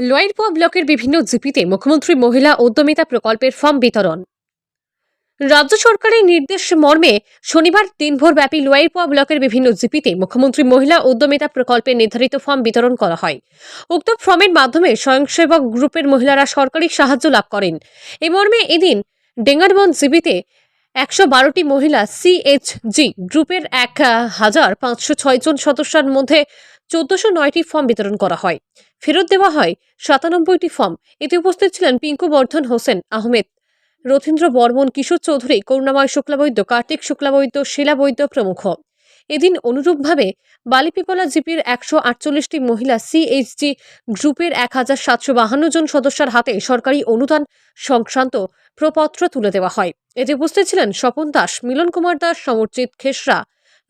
লয়েরপোয়া ব্লকের বিভিন্ন জিপিতে মুখ্যমন্ত্রী মহিলা উদ্যমিতা প্রকল্পের ফর্ম বিতরণ। রাজ্য সরকারের নির্দেশ মর্মে শনিবার দিনভর ব্যাপী লোয়াইরপোয়া ব্লকের বিভিন্ন জিপিতে মুখ্যমন্ত্রী মহিলা উদ্যমিতা প্রকল্পের নির্ধারিত ফর্ম বিতরণ করা হয়। উক্ত ফর্মের মাধ্যমে স্বয়ংসেবক গ্রুপের মহিলারা সরকারি সাহায্য লাভ করেন। এ মর্মে এদিন ডেঙ্গারবন জিপিতে একশো বারোটি মহিলা সিএইচজি গ্রুপের এক হাজার পাঁচশো ছয় জন সদস্যের মধ্যে চোদ্দশো নয়টি ফর্ম বিতরণ করা হয়। ফেরত দেওয়া হয় সাতানব্বইটি ফর্ম। এতে উপস্থিত ছিলেন পিঙ্কু বর্ধন, হোসেন আহমেদ, রথীন্দ্র বর্মন, কিশোর চৌধুরী, করুণাময় শুক্লাবৈদ্য, কার্তিক শুক্লাবৈদ্য, শিলা বৈদ্য প্রমুখ। এদিন অনুরূপভাবে বালিপিপলা জিপির একশো আটচল্লিশটি মহিলা সিএইচজি গ্রুপের এক হাজার সাতশো বাহান্ন জন সদস্যের হাতে সরকারি অনুদান সংক্রান্ত প্রপত্র তুলে দেওয়া হয়। এতে উপস্থিত ছিলেন স্বপন দাস, মিলন কুমার দাস, সমরজিৎ খেসরা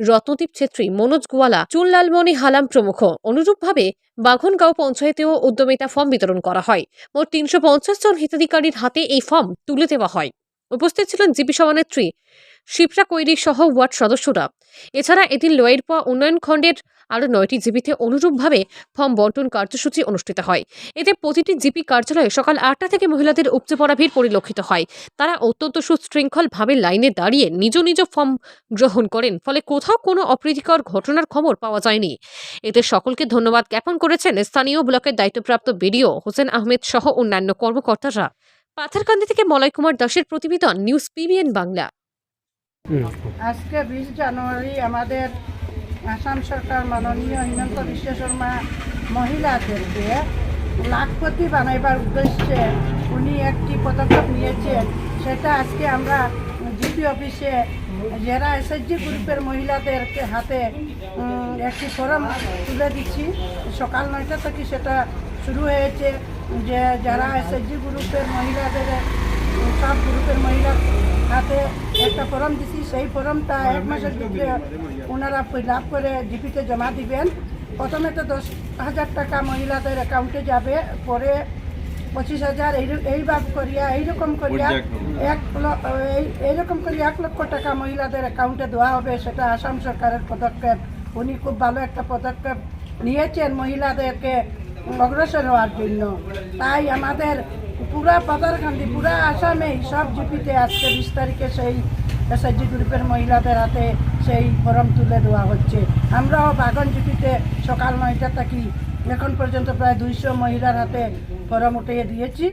রত্নদীপ ছেত্রী, মনোজ গোয়ালা, চুনলালমণি হালাম প্রমুখ। অনুরূপভাবে বাঘনগাঁও পঞ্চায়েতেও উদ্যমিতা ফর্ম বিতরণ করা হয়। মোট তিনশো পঞ্চাশ জন হিতাধিকারীর হাতে এই ফর্ম তুলে দেওয়া হয়। উপস্থিত ছিলেন জিপি সভানেত্রী শিপ্রা কৈরি সহ ওয়ার্ড সদস্যরা। এছাড়া এদিন লোয়েরপা উন্নয়ন খণ্ডের আরও নয়টি জিপিতে অনুরূপভাবে ফর্ম বন্টন কার্যসূচি অনুষ্ঠিত হয়। এতে প্রতিটি জিপি কার্যালয়ে সকাল আটটা থেকে মহিলাদের উপচে পড়া ভিড় পরিলক্ষিত হয়। তারা অত্যন্ত সুশৃঙ্খলভাবে লাইনে দাঁড়িয়ে নিজ নিজ ফর্ম গ্রহণ করেন, ফলে কোথাও কোনো অপ্রীতিকর ঘটনার খবর পাওয়া যায়নি। এতে সকলকে ধন্যবাদ জ্ঞাপন করেছেন স্থানীয় ব্লকের দায়িত্বপ্রাপ্ত বিডিও হোসেন আহমেদ সহ অন্যান্য কর্মকর্তারা। পাথারকান্দি থেকে মলয় কুমার দাসের প্রতিবেদন নিউজ পিবিএন বাংলা। আজকে বিশ জানুয়ারি আমাদের আসাম সরকার মাননীয় হিমন্ত বিশ্ব শর্মা মহিলাদেরকে লাখপতি বানাইবার উদ্দেশ্যে উনি একটি পদক্ষেপ নিয়েছেন। সেটা আজকে আমরা জিপি অফিসে যারা এসএসজি গ্রুপের মহিলাদেরকে হাতে একটি ফর্ম তুলে দিচ্ছি। সকাল নয়টা থেকে সেটা শুরু হয়েছে যে যারা এসএসজি গ্রুপের মহিলাদের সব গ্রুপের মহিলা হাতে একটা ফর্ম দিছি। সেই ফর্মটা এক মাসের ভিতরে ওনারা ফিল আপ করে জিপিতে জমা দিবেন। প্রথমে তো দশ হাজার টাকা মহিলাদের অ্যাকাউন্টে যাবে পরে পঁচিশ হাজার এই- এইভাবে করিয়া এইরকম করিয়া এক এইরকম করিয়া এক লক্ষ টাকা মহিলাদের অ্যাকাউন্টে দেওয়া হবে সেটা আসাম সরকারের পদক্ষেপ। উনি খুব ভালো একটা পদক্ষেপ নিয়েছেন মহিলাদেরকে। অগ্রসর হওয়ার জন্য। তাই আমাদের পুরা পাতারকান্দি পুরা আসামে সব জিপিতে আজকে বিশ তারিখে সেই এসএসজি গ্রুপের মহিলাদের হাতে সেই ফরম তুলে দেওয়া হচ্ছে। আমরাও বাগন জিপিতে সকাল নয়টা থাকি। এখন পর্যন্ত প্রায় দুইশো মহিলার হাতে ফরম উঠিয়ে দিয়েছি।